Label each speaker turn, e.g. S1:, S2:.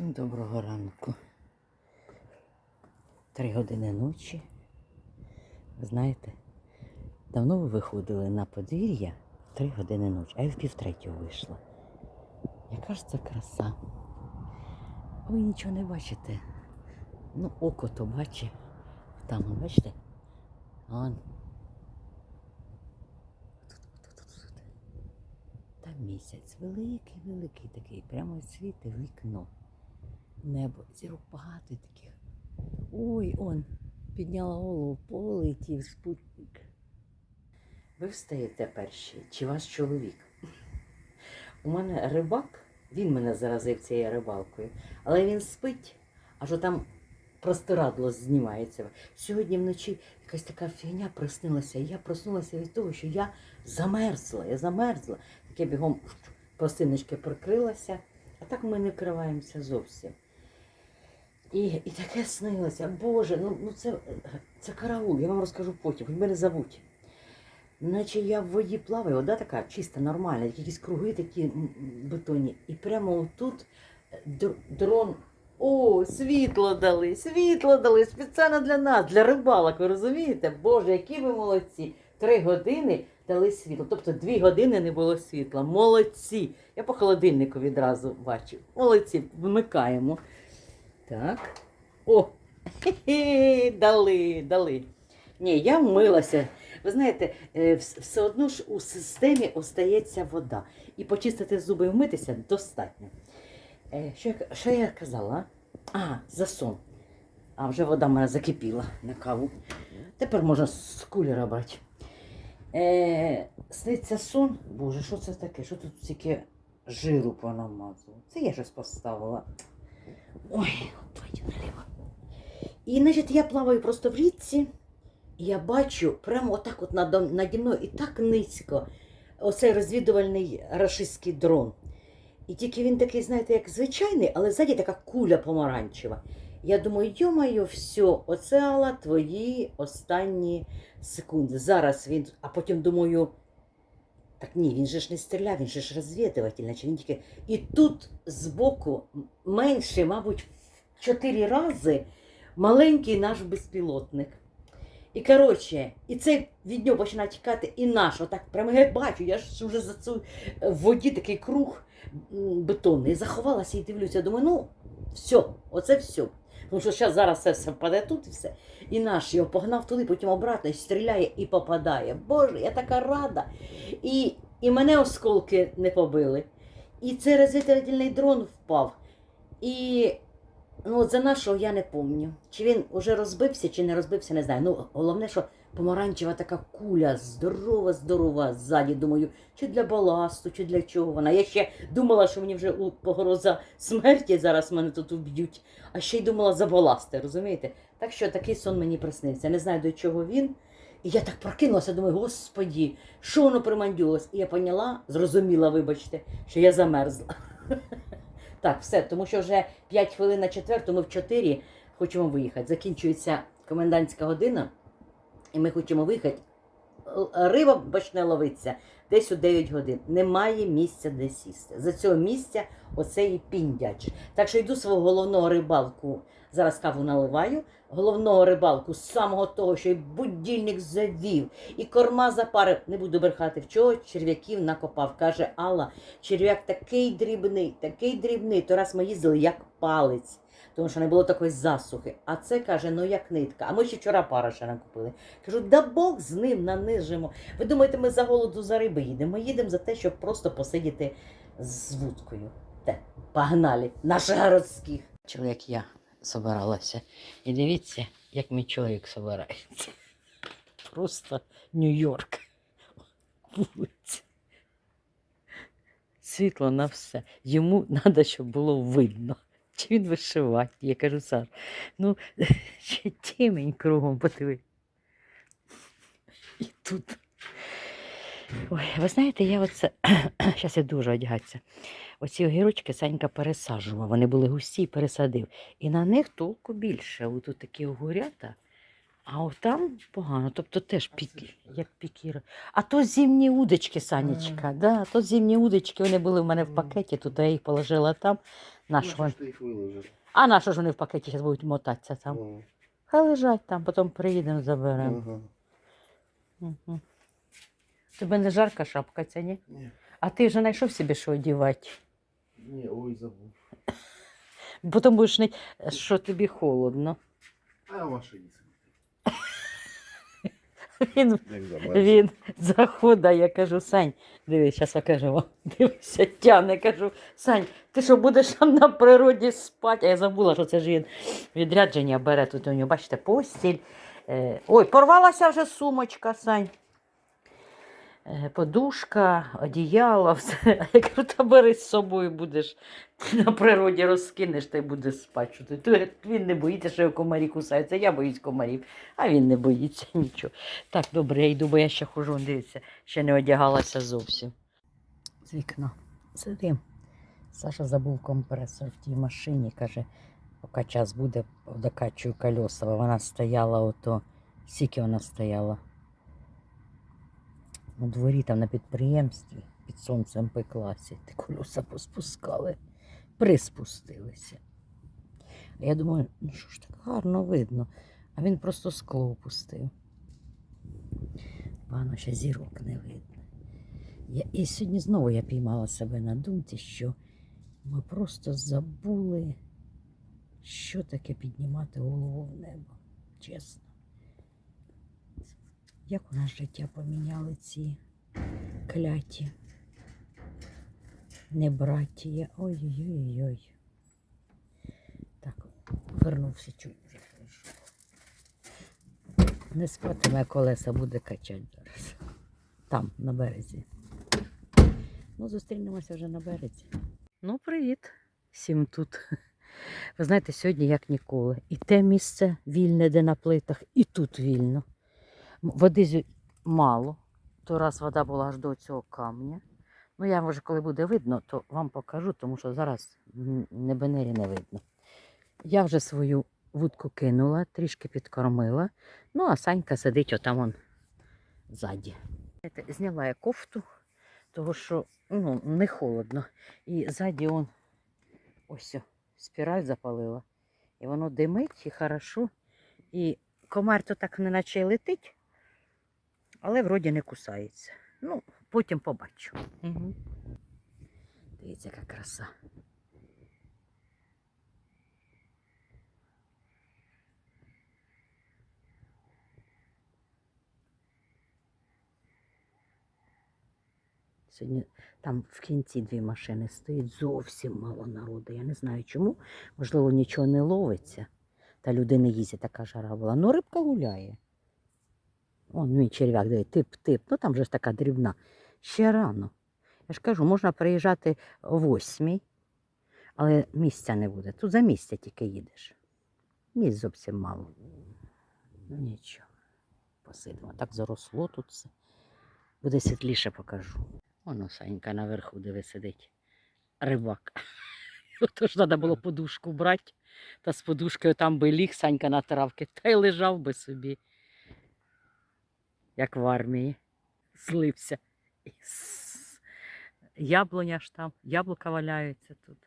S1: Всім доброго ранку. Три години ночі. Ви знаєте, давно ви виходили на подвір'я три години ночі, а я в півтретього вийшла. Яка ж це краса? Ви нічого не бачите. Ну, око то бачить. Там, бачите? Он. Тут, тут, тут, тут. Там місяць великий, великий такий, прямо світить вікно. Небо, зірок багато таких. Ой, он підняла голову, полетів спутник. Ви встаєте перші, чи ваш чоловік? У мене рибак, він мене заразив цією рибалкою, але він спить, аж там простирадло знімається. Сьогодні вночі якась така фігня приснилася. і Я проснулася від того, що я замерзла, я замерзла. Так я бігом пластиночки прикрилася, а так ми не вкриваємося зовсім. І, і таке снилося. Боже, ну, ну це, це караул, я вам розкажу потім, хоч мене забудь. Наче я в воді плаваю, вода така чиста, нормальна, якісь круги такі бетонні. І прямо тут дрон. О, світло дали, світло дали спеціально для нас, для рибалок, ви розумієте? Боже, які ви молодці! Три години дали світло. Тобто дві години не було світла. Молодці! Я по холодильнику відразу бачу. Молодці, вмикаємо. Так. О! Дали, дали. Ні, я вмилася. Ви знаєте, е, все одно ж у системі остається вода. І почистити зуби і вмитися достатньо. Е, Що я, що я казала? А, за сон. А вже вода в мене закипіла на каву. Тепер можна з кулера брати. Е, сниться сон. Боже, що це таке? Що тут стільки жиру понамазало? Це я щось поставила. Ой, пойдем наліво. І, значить, я плаваю просто в річці, і я бачу прямо отак от наді мною і так низько оцей розвідувальний рашистський дрон. І тільки він такий, знаєте, як звичайний, але ззаді така куля помаранчева. Я думаю, йо-моє, все, оце Алла, твої останні секунди. Зараз він. А потім думаю, так ні, він же ж не стріляв, він же ж розвідуватель, наче він тільки. І тут збоку менше, мабуть, в чотири рази маленький наш безпілотник. І коротше, і це від нього починає тікати, і наш, отак, прямо я бачу, я ж вже за цю е, в воді такий круг бетонний. Заховалася і дивлюся, думаю, ну, все, оце все. Тому що зараз, зараз все, все впаде тут і все. І наш його погнав туди, потім обратно і стріляє і попадає. Боже, я така рада. І, і мене осколки не побили. І цей розвідувальний дрон впав. І ну, от за нашого я не пам'ятаю. Чи він вже розбився, чи не розбився, не знаю. Ну, головне, що помаранчева така куля, здорова, здорова ззаді. Думаю, чи для баласту, чи для чого вона. Я ще думала, що мені вже погроза смерті зараз мене тут уб'ють, а ще й думала за баласти, розумієте? Так що такий сон мені приснився. Не знаю, до чого він. І я так прокинулася, думаю, господі, що воно примандюлось? І я поняла, зрозуміла, вибачте, що я замерзла. Так, все, тому що вже 5 хвилин на четверту, ми в 4 хочемо виїхати. Закінчується комендантська година, і ми хочемо виїхати. Риба почне ловитися десь у 9 годин. Немає місця, де сісти. За цього місця оцей піндяч. Так що йду свого головного рибалку. Зараз каву наливаю. Головного рибалку з самого того, що і будильник завів, і корма запарив. Не буду брехати, в чого черв'яків накопав. Каже Алла, черв'як такий дрібний, такий дрібний. То раз ми їздили як палець, тому що не було такої засухи. А це каже, ну як нитка. А ми ще вчора пара ще накупили. Кажу, да Бог з ним нанижимо. Ви думаєте, ми за голоду за риби їдемо? Ми їдемо за те, щоб просто посидіти з вудкою. Те, погнали, наших городських. Чоловік я собиралася. І дивіться, як мій чоловік собирається. Просто Нью-Йорк. Світло на все. Йому треба, щоб було видно. Чи він вишивати? Я кажу, Сар, ну ще тімень кругом подиви. І тут. Ой, ви знаєте, я оце. Зараз я дуже одягатися. Оці огірочки Санька пересаджував. Вони були густі, пересадив. І на них толку більше. Ось такі огурята. А от там погано, тобто теж пік, як пікіра. А то зимні удочки, Санечка. Да, то зимні удочки, вони були в мене в пакеті, тут я їх положила там. На
S2: Ну, ти їх?
S1: А на що ж вони в пакеті зараз будуть мотатися там?
S2: О,
S1: Хай лежать там, потім приїдемо, заберемо.
S2: Ага.
S1: Угу. Тебе не жарка шапка ця, ні?
S2: Ні,
S1: А ти вже знайшов собі, що одягати?
S2: ні, ой, забув.
S1: Потім будеш не, що тобі холодно.
S2: А в машині.
S1: Він, він заходить, я кажу, Сань, дивись, зараз я кажу вам, дивися, тяне, кажу, Сань, ти що будеш там на природі спати? А я забула, що це ж він відрядження бере тут у нього, бачите, постіль. Е, ой, порвалася вже сумочка, Сань. Е, Подушка, одіяло, все. А Я кажу, та бери з собою будеш на природі розкинеш та й будеш спати. Що Він не боїться, що його комарі кусаються. Я боюсь комарів, а він не боїться нічого. Так, добре, я йду, бо я ще хожу, он дивіться, ще не одягалася зовсім. З вікна сидим. Саша забув компресор в тій машині, каже, поки час буде, докачую колеса. Вона стояла ото, скільки вона стояла. У дворі там на підприємстві під сонцем пеклася, ті колеса поспускали, приспустилися. А я думаю, ну що ж так гарно видно, а він просто скло опустив. Пану ще зірок не видно. Я, і сьогодні знову я піймала себе на думці, що ми просто забули, що таке піднімати голову в небо. Чесно. Як у нас життя поміняли ці кляті. Не браття. Ой-ой-ой. Так, вернувся чуть вже прийшов. Не спатиме колеса буде качати зараз. Там, на березі. Ну, зустрінемося вже на березі. Ну, привіт. Всім тут. Ви знаєте, сьогодні як ніколи. І те місце вільне, де на плитах, і тут вільно. Води мало. То раз вода була аж до цього камня. Ну, я може, коли буде видно, то вам покажу, тому що зараз небенері не видно. Я вже свою вудку кинула, трішки підкормила. Ну, а Санька сидить отам он ззаді. Зняла я кофту, тому що ну, не холодно. І ззаді он ось спіраль запалила. І воно димить і хорошо. І комар то так неначе й летить, але вроді не кусається. Ну, потім побачу. Угу. Дивіться, яка краса. Сьогодні там в кінці дві машини стоїть зовсім мало народу. Я не знаю чому. Можливо, нічого не ловиться. Та люди не їздять, така жара була. Ну, рибка гуляє. Он мій черв'як, диви, тип-тип. Ну там же ж така дрібна. Ще рано. Я ж кажу, можна приїжджати о восьмій, але місця не буде. Тут за місця тільки їдеш. Місць зовсім мало. Ну нічого. Посидимо. Так заросло тут все. Буде світліше покажу. Воно Санька наверху, диви сидить. Рибак. Тож треба було подушку брати. Та з подушкою там би ліг Санька на травки, та й лежав би собі, як в армії. Злився. Яблуня ж там, яблука валяються тут.